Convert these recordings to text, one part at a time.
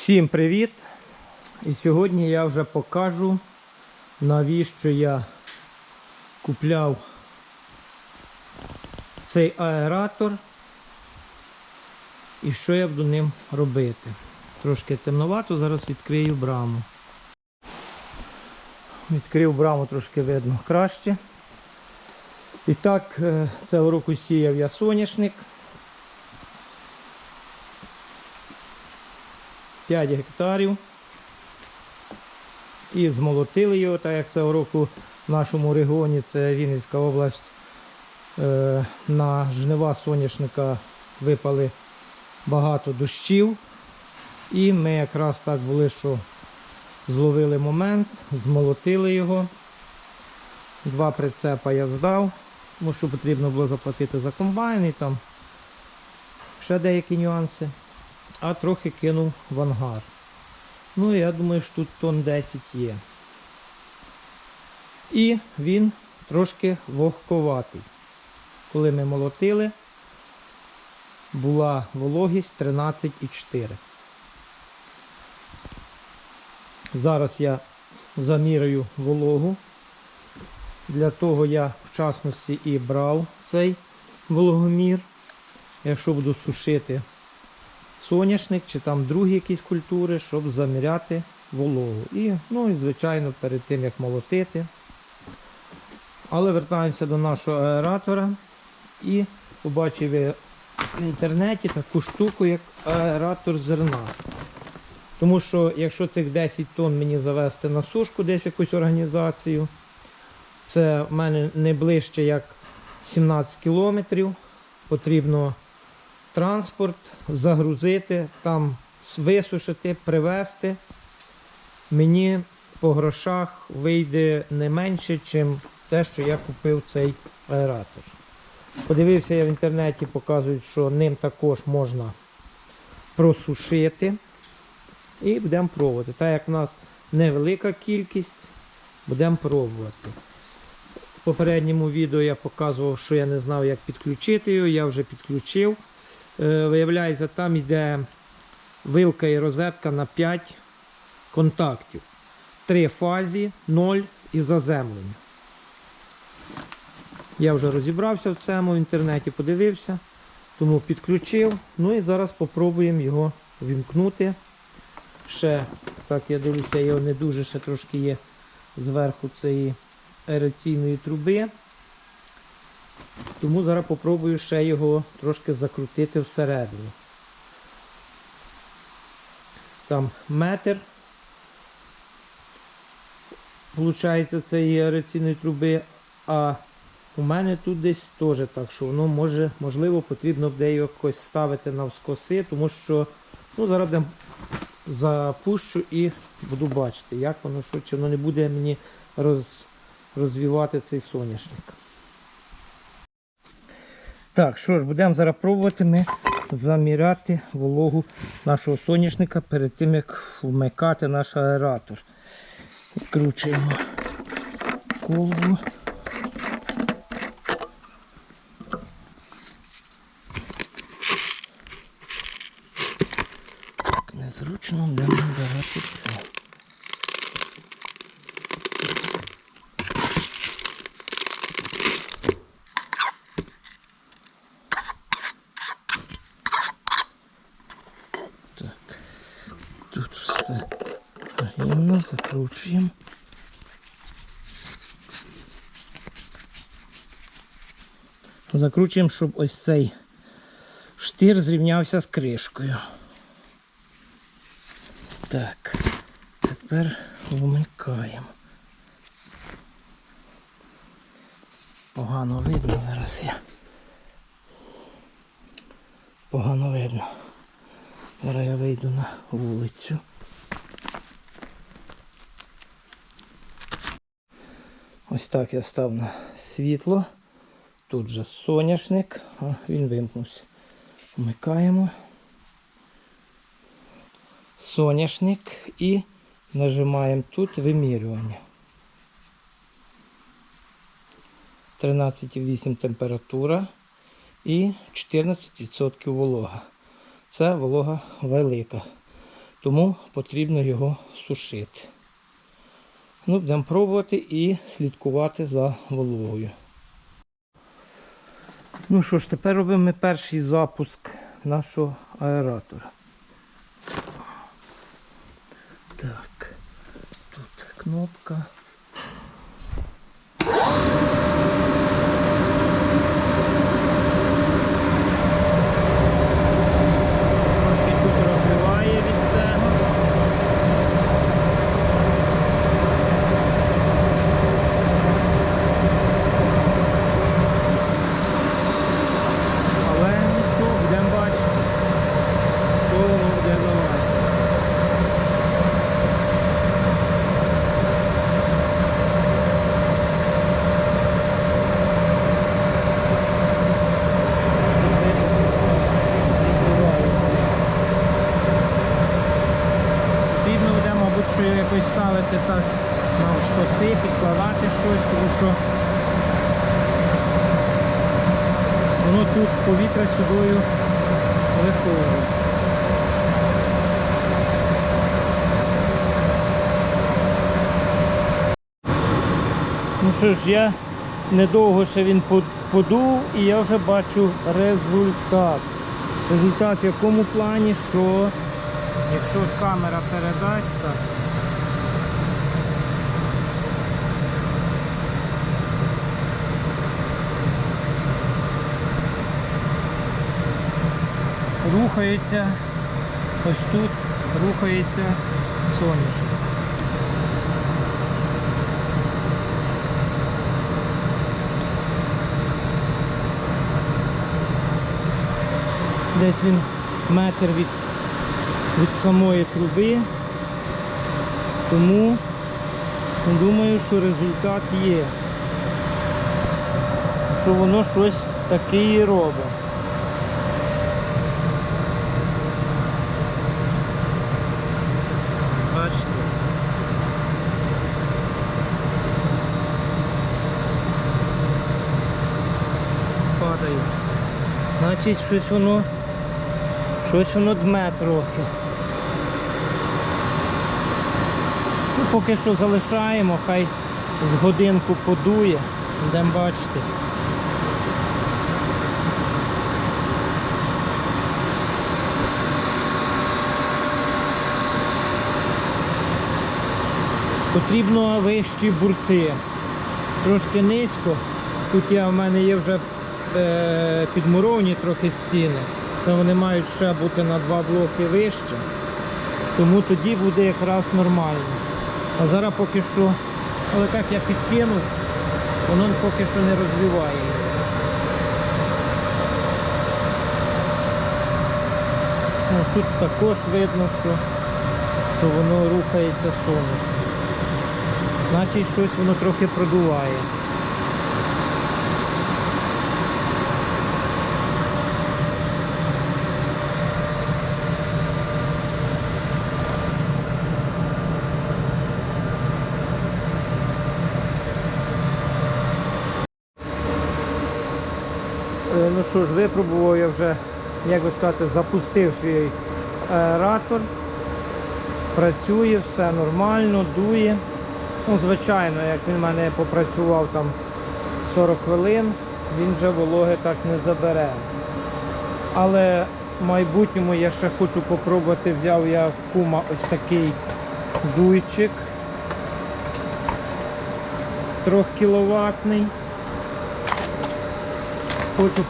Всім привіт! І сьогодні я вже покажу, навіщо я купляв цей аератор і що я буду ним робити. Трошки темновато, зараз відкрию браму. Відкрив браму, трошки видно краще. І так, е, цього року сіяв я соняшник. 5 гектарів. І змолотили його, так як цього року в нашому регіоні, це Вінницька область, е, на жнива соняшника випали багато дощів. І ми якраз так були, що зловили момент, змолотили його. Два прицепа я здав, тому що потрібно було заплатити за комбайн і там ще деякі нюанси а трохи кинув в ангар. Ну, я думаю, що тут тонн 10 є. І він трошки вогковатий. Коли ми молотили, була вологість 13,4. Зараз я замірюю вологу. Для того я в частності і брав цей вологомір. Якщо буду сушити соняшник чи там другі якісь культури, щоб заміряти вологу. І, ну і звичайно, перед тим як молотити. Але вертаємося до нашого аератора і побачив я в інтернеті таку штуку, як аератор зерна. Тому що якщо цих 10 тонн мені завести на сушку десь в якусь організацію, це в мене не ближче як 17 кілометрів. Потрібно транспорт, загрузити, там висушити, привезти. Мені по грошах вийде не менше, ніж те, що я купив цей аератор. Подивився я в інтернеті, показують, що ним також можна просушити. І будемо пробувати. Так як в нас невелика кількість, будемо пробувати. В попередньому відео я показував, що я не знав, як підключити його, я вже підключив. Е, Виявляється, там йде вилка і розетка на 5 контактів. Три фазі, 0 і заземлення. Я вже розібрався в цьому, в інтернеті подивився, тому підключив. Ну і зараз спробуємо його вімкнути. Ще, так я дивлюся, його не дуже ще трошки є зверху цієї ераційної труби. Тому зараз попробую ще його трошки закрутити всередину. Там метр. Получається цієї аераційної труби, а у мене тут десь теж так, що воно може, можливо, потрібно буде його якось ставити навскоси, тому що ну, зараз запущу і буду бачити, як воно що, чи воно не буде мені роз, розвивати цей соняшник. Так, що ж, будемо зараз пробувати ми заміряти вологу нашого соняшника перед тим, як вмикати наш аератор. Відкручуємо колбу. Так, незручно будемо набирати це. Так, тут все рівно закручуємо. Закручуємо, щоб ось цей штир зрівнявся з кришкою. Так, тепер вмикаємо. Погано видно зараз я. Погано видно. Зараз я вийду на вулицю. Ось так я став на світло. Тут же соняшник, а він вимкнувся. Вмикаємо. Соняшник і нажимаємо тут вимірювання. 13,8 температура і 14% волога. Це волога велика. тому потрібно його сушити. Ну, будемо пробувати і слідкувати за вологою. Ну що ж, тепер робимо ми перший запуск нашого аератора. Так, тут кнопка. Трошки тут розбиває від цього. Але нічого, будемо бачити, що воно буде давати. Тут видно, що відбувається. Потрібно буде, мабуть, що якось ставити так навскоси, підкладати щось, тому що воно тут повітря сюдою виходить. Ну що ж, я недовго ще він подув і я вже бачу результат. Результат в якому плані, що якщо камера передасть так. Рухається ось тут рухається соняшник. Десь він метр від, від самої труби. Тому думаю, що результат є. Що воно щось таке і робить. Значить, щось воно, щось воно дме трохи. Ну, поки що залишаємо, хай з годинку подує, будемо бачити. Потрібно вищі бурти. Трошки низько. Тут я, в мене є вже підмуровані трохи стіни. Це вони мають ще бути на два блоки вище. Тому тоді буде якраз нормально. А зараз поки що, але як я підкинув, воно поки що не розвиває. Ну, тут також видно, що, що воно рухається сонячно. Значить щось воно трохи продуває. Що ж, випробував я вже, як би сказати, запустив свій аератор. Працює, все нормально, дує. Ну, звичайно, як він в мене попрацював там 40 хвилин, він вже вологи так не забере. Але в майбутньому я ще хочу попробувати, взяв я в кума ось такий дуйчик. 3 кіловатний. Хочу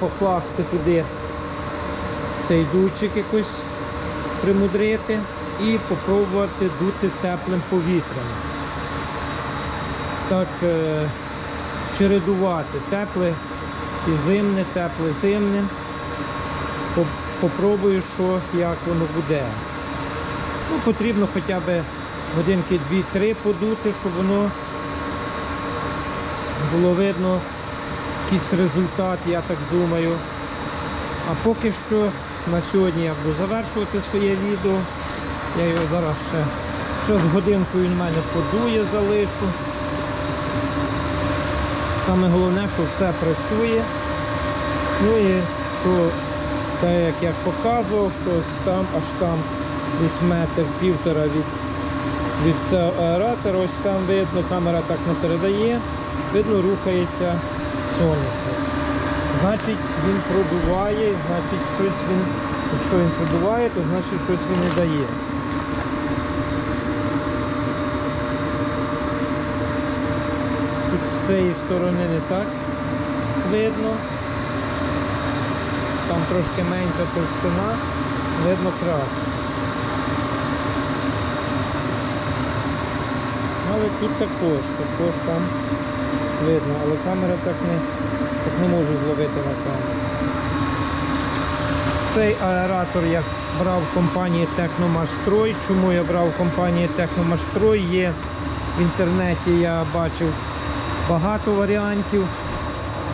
покласти туди цей дуйчик якось примудрити і попробувати дути теплим повітрям. Так е, чередувати тепле і зимне, тепле зимне. Попробую, що як воно буде. Ну, потрібно хоча б годинки 2-3 подути, щоб воно було видно якийсь результат, я так думаю. А поки що на сьогодні я буду завершувати своє відео. Я його зараз ще, ще з годинкою він в мене подує, залишу. Саме головне, що все працює. Ну і що те, як я показував, що там аж там десь метр півтора від, від цього аератора. Ось там видно, камера так не передає. Видно, рухається соняшник. Значить, він продуває, значить щось він, якщо він продуває, то значить щось він не дає. Тут з цієї сторони не так видно. Там трошки менша товщина, видно краще. Але тут також, також там видно, але камера так не, так не може зловити на камеру. Цей аератор я брав в компанії Техномашстрой. Чому я брав в компанії Техномашстрой? Є в інтернеті я бачив багато варіантів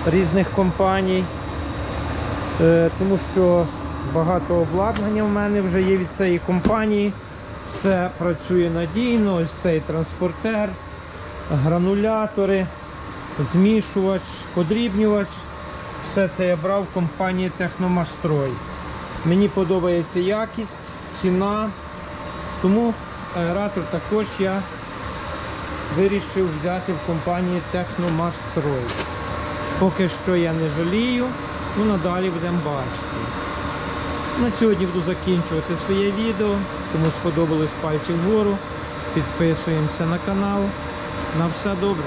різних компаній, Е, тому що багато обладнання в мене вже є від цієї компанії. Все працює надійно, ось цей транспортер, гранулятори, змішувач, подрібнювач. Все це я брав в компанії Техномашстрой. Мені подобається якість, ціна, тому аератор також я вирішив взяти в компанії Техномашстрой. Поки що я не жалію, ну надалі будемо бачити. На сьогодні буду закінчувати своє відео. Кому сподобалось пальчик вгору, підписуємося на канал. На все добре.